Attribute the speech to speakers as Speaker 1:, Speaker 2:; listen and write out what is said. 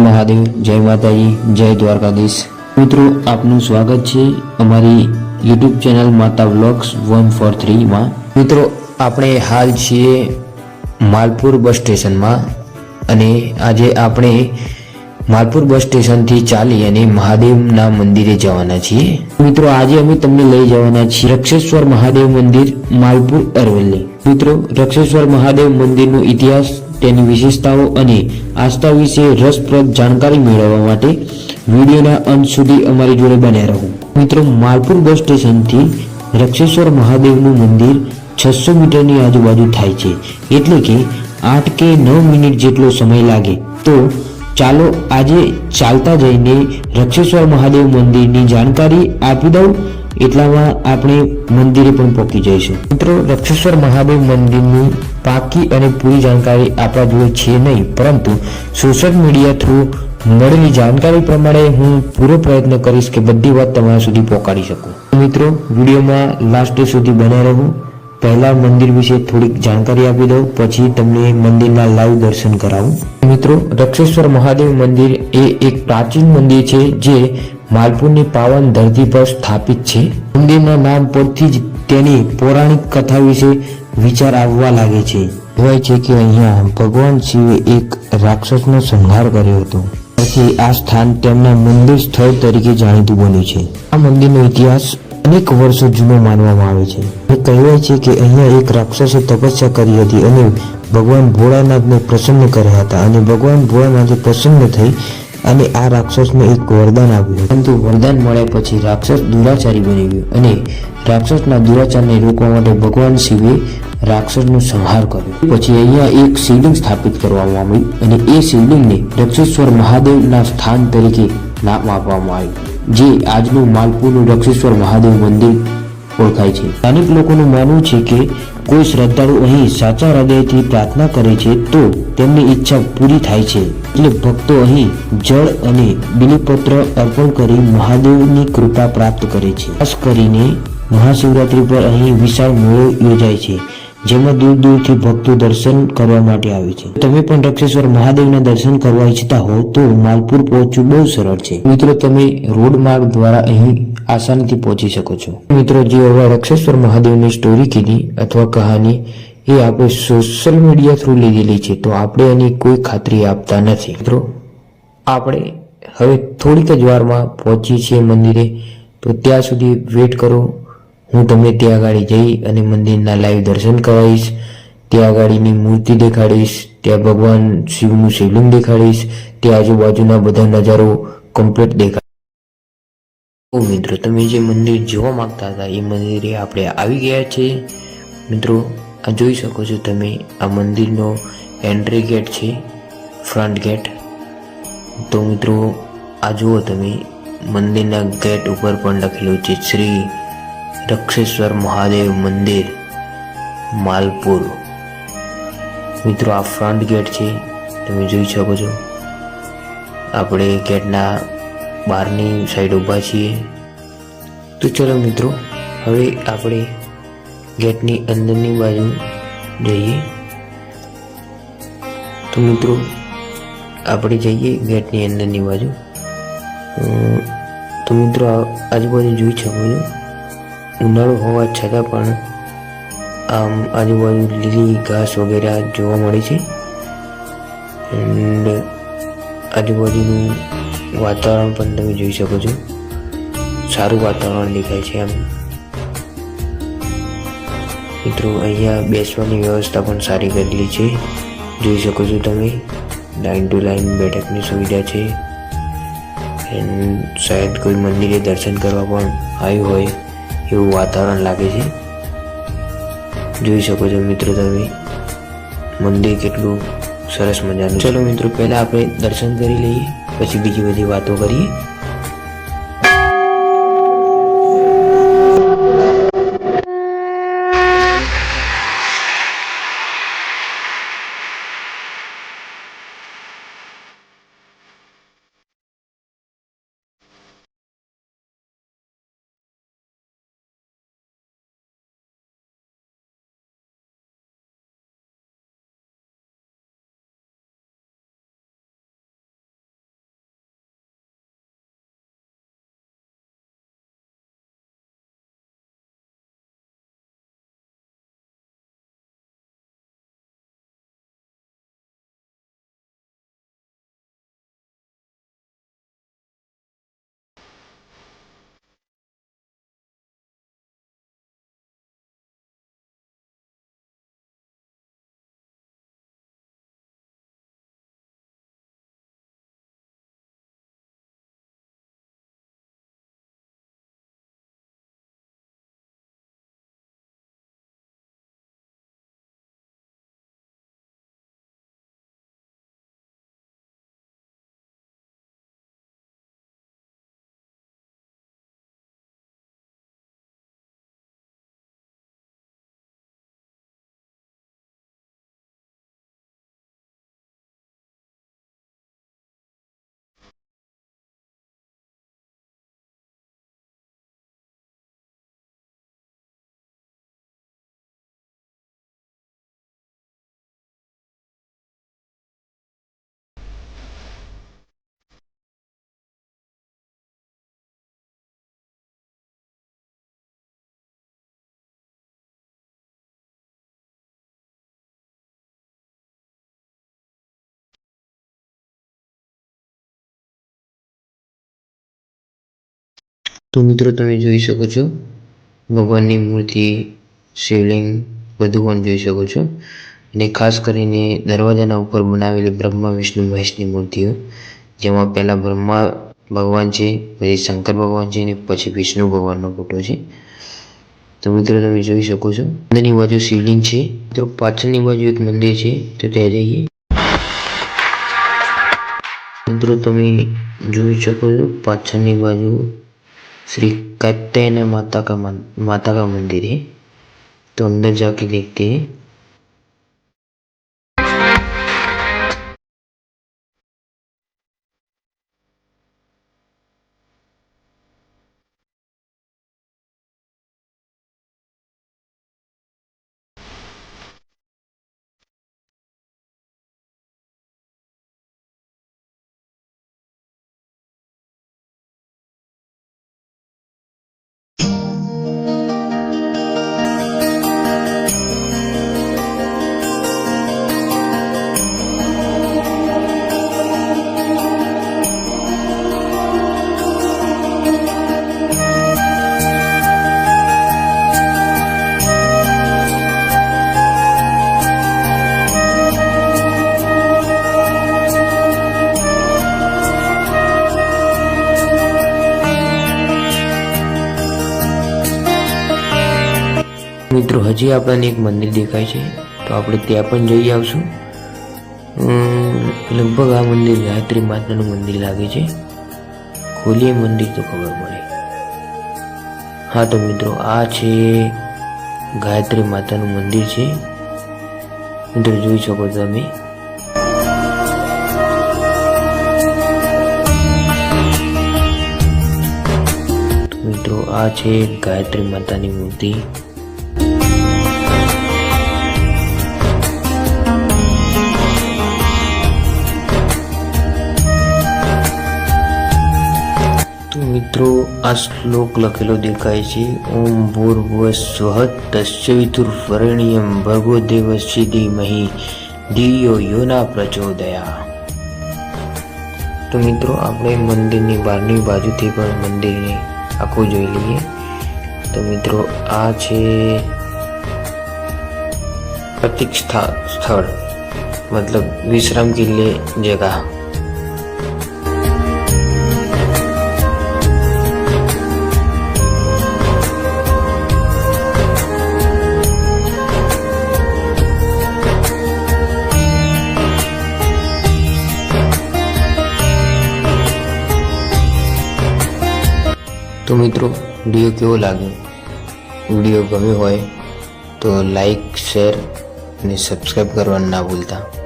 Speaker 1: મહાદેવ, જય માતાજી, જય દ્વારકાધીશ. મિત્રો, આપનું સ્વાગત છે અમારી YouTube channel Mata vlogs one four થ્રીમાં. મિત્રો, આપણે હાલ છીએ માલપુર બસ સ્ટેશનમાં અને આજે આપણે માલપુર બસ સ્ટેશનથી ચાલી અને મહાદેવના મંદિરે જવાના છીએ. મિત્રો, આજે અમે તમને લઈ જવાના છીએ રક્ષેશ્વર મહાદેવ મંદિર માલપુર અરવલ્લી. મિત્રો, રક્ષેશ્વર મહાદેવ મંદિરનો ઇતિહાસ તેની વિશેષતાઓ અને આસ્થા વિશે રસપ્રદ જાણકારી મેળવવા માટે વિડીયોના અંત સુધી અમારી જોડે બન્યા રહો. મિત્રો, માલપુર બસ સ્ટેશનથી રક્ષેશ્વર મહાદેવનું મંદિર છસો મીટરની આજુબાજુ થાય છે. એટલે કે આઠ કે નવ મિનિટ જેટલો સમય લાગે. તો ચાલો આજે ચાલતા જઈને રક્ષેશ્વર મહાદેવ મંદિરની જાણકારી આપી દઉં. એટલામાં આપણે મંદિરે પણ પહોંચી જઈશું. મિત્રો, રક્ષેશ્વર મહાદેવ મંદિરની પાકી અને પૂરી જાણકારી આપવા જોઈએ છે નહીં, પરંતુ સોશિયલ મીડિયા થ્રુ મળેલી જાણકારી પ્રમાણે હું પૂરો પ્રયત્ન કરીશ કે બધી વાત તમારા સુધી પહોંચાડી શકું. મિત્રો, વિડીયોમાં લાસ્ટ સુધી બને રહું. પહેલા મંદિર વિશે થોડીક જાણકારી આપી દઉં, પછી તમને મંદિરના લાઈવ દર્શન કરાવું. મિત્રો, રક્ષેશ્વર મહાદેવ મંદિર એ એક પ્રાચીન મંદિર છે જે માલપુરની પાવન ધરતી પર સ્થાપિત છે. મંદિરના નામ પરથી જ તેની પૌરાણિક કથા વિશે વિચાર આવવા લાગે છે. કહેવાય છે કે અહીંયા ભગવાન શિવે એક રાક્ષસનો સંહાર કર્યો હતો. પછી આ સ્થાન તેમના મંદિર સ્થળ તરીકે જાણીતું બન્યું છે. આ મંદિરનો ઇતિહાસ અનેક વર્ષો જૂનો માનવામાં આવે છે. એ કહેવાય છે કે અહીંયા એક રાક્ષસે તપસ્યા કરી હતી અને ભગવાન ભોળાનાથને પ્રસન્ન કર્યા હતા અને ભગવાન ભોળાનાથે પ્રસન્ન થઈ અને આ રાક્ષસને એક વરદાન આપ્યું પરંતુ વરદાન મળ્યા પછી રાક્ષસ દુરાચારી બની ગયો અને રાક્ષસના દુરાચારને રોકવા માટે ભગવાન શિવે રાક્ષસનો સંહાર કર્યો. પછી અહીંયા એક શિવલિંગ સ્થાપિત કરવામાં આવ્યું અને એ શિવલિંગને રક્ષેશ્વર મહાદેવના સ્થાન તરીકે નામ આપવામાં આવ્યું, જે આજનું માલપુરનું રક્ષેશ્વર મહાદેવ મંદિર ઓળખાય છે. સ્થાનિક લોકોનું માનવું છે કે કોઈ શ્રદ્ધાળુ અહીં સાચા હૃદયથી પ્રાર્થના કરે છે તો તેમની ઈચ્છા પૂરી થાય છે. એટલે ભક્તો અહીં જળ અને બિલીપત્ર અર્પણ કરી મહાદેવની કૃપા પ્રાપ્ત કરે છે. ખાસ કરીને મહાશિવરાત્રી પર અહીં વિશાળ મેળો યોજાય છે. જેમાં દૂર દૂરથી ભક્તો દર્શન કરવા માટે આવે છે. તમે પણ રક્ષેશ્વર મહાદેવના દર્શન કરવા ઈચ્છતા હો તો માલપુર પહોંચવું બહુ સરળ છે. મિત્રો, તમે રોડ માર્ગ દ્વારા અહીં આસાનીથી પહોંચી શકો છો. મિત્રો, જે હવે રક્ષેશ્વર મહાદેવની સ્ટોરી કીધી અથવા કહાની એ આપણે સોશિયલ મીડિયા થ્રુ લીધેલી છે તો આપણે એની કોઈ ખાતરી આપતા નથી. મિત્રો, આપણે હવે થોડીક જ વારમાં પહોંચીએ છીએ મંદિરે. તો ત્યાં સુધી વેટ કરો. હું તમને ત્યાં આગળ જઈ અને મંદિરના લાઈવ દર્શન કરાવીશ. ત્યાં આગળની મૂર્તિ દેખાડીશ, ત્યાં ભગવાન શિવનું શિવલિંગ દેખાડીશ, ત્યાં આજુબાજુના બધા નજારો કમ્પ્લીટ દેખાડ મિત્રો, તમે જે મંદિર જોવા માંગતા હતા, એ મંદિરે આપણે આવી ગયા છે મિત્રો, આ જોઈ શકો છો તમે, આ મંદિરનો એન્ટ્રી ગેટ છે ફ્રન્ટ ગેટ તો મિત્રો, આ જુઓ તમે, મંદિરના ગેટ ઉપર પણ લખેલું છે, શ્રી રક્ષેશ્વર મહાદેવ મંદિર, માલપુર. મિત્રો, આ ફ્રન્ટ ગેટ છે, તમે જોઈ શકો છો. આપણે ગેટના બહારની સાઈડ ઊભા છીએ. તો ચલો મિત્રો, હવે આપણે ગેટની અંદરની બાજુ જઈએ. તો મિત્રો, આપણે જઈએ ગેટની અંદરની બાજુ. તો મિત્રો આજુબાજુ જોઈ શકો છો. ઉનાળો હોવા છતાં પણ આમ આજુબાજુ લીલી ઘાસ વગેરે જોવા મળે છે. એન્ડ આજુબાજુનું વાતાવરણ પણ તમે જોઈ શકો છો. સારું વાતાવરણ દેખાય છે આમ. મિત્રો, અહીંયા બેસવાની વ્યવસ્થા પણ સારી કરેલી છે. જોઈ શકો છો તમે લાઇન ટુ લાઇન બેઠકની સુવિધા છે. એન્ડ શાયદ કોઈ મંદિરે દર્શન કરવા પણ આવ્યું હોય. એવું વાતાવરણ લાગે છે. જોઈ શકો છો મિત્રો તમે. મંદિર કેટલું સરસ મજાનું ચલો મિત્રો, પહેલાં આપણે દર્શન કરી લઈએ, પછી બીજી બધી વાતો કરીએ. તો મિત્રો તમે જોઈ શકો છો. ભગવાનની મૂર્તિ, શિવલિંગ બધું પણ જોઈ શકો છો. અને ખાસ કરીને દરવાજાના ઉપર બનાવેલી બ્રહ્મા, વિષ્ણુ, મહેશની મૂર્તિઓ, જેમાં પહેલાં બ્રહ્મા ભગવાન છે, પછી શંકર ભગવાન છે અને પછી વિષ્ણુ ભગવાનનો ફોટો છે. તો મિત્રો તમે જોઈ શકો છો. અંદરની બાજુ શિવલિંગ છે. તો પાછળની બાજુ એક મંદિર છે. તો ત્યાં જઈએ. મિત્રો તમે જોઈ શકો છો, પાછળની બાજુ ಶ್ರೀ ಕತ್ತೇನ ಮಾತಾ ಮಾತಾ ಮಂದಿರಿ ತೊಂಡ ಜಾಗಿಲಿಗ್ಗೆ-- મિત્રો, હજી આપણને એક મંદિર દેખાય છે, તો આપણે ત્યાં પણ જઈ આવશું. લગભગ આ મંદિર ગાયત્રી માતાનું મંદિર લાગે છે. ખોલીએ મંદિર તો ખબર પડે. હા તો મિત્રો, આ છે ગાયત્રી માતાનું મંદિર છે. મિત્રો, જોઈ શકો તમે. મિત્રો, આ છે ગાયત્રી માતાની મૂર્તિ. મિત્રો, આ શ્લોક લખેલો દેખાય છે. ઓમ ભૂર્ભુવ સ્વઃ તસ્ય વિતુર્વરેણ્યમ ભર્ગો દેવસ્ય ધીમહી ધિયો યોના પ્રચોદયા. તો મિત્રો, આપણે મંદિરની બહારની બાજુથી પણ મંદિરને આખું જોઈ લઈએ. તો મિત્રો, આ છે પ્રતિષ્ઠા સ્થળ, મતલબ વિશ્રામ કિલ્લે જગા. તો મિત્રો વીડિયો કેવો લાગ્યો? વીડિયો ગમ્યો હોય તો લાઈક શેર અને સબસ્ક્રાઈબ કરવાનું ના ભૂલતા.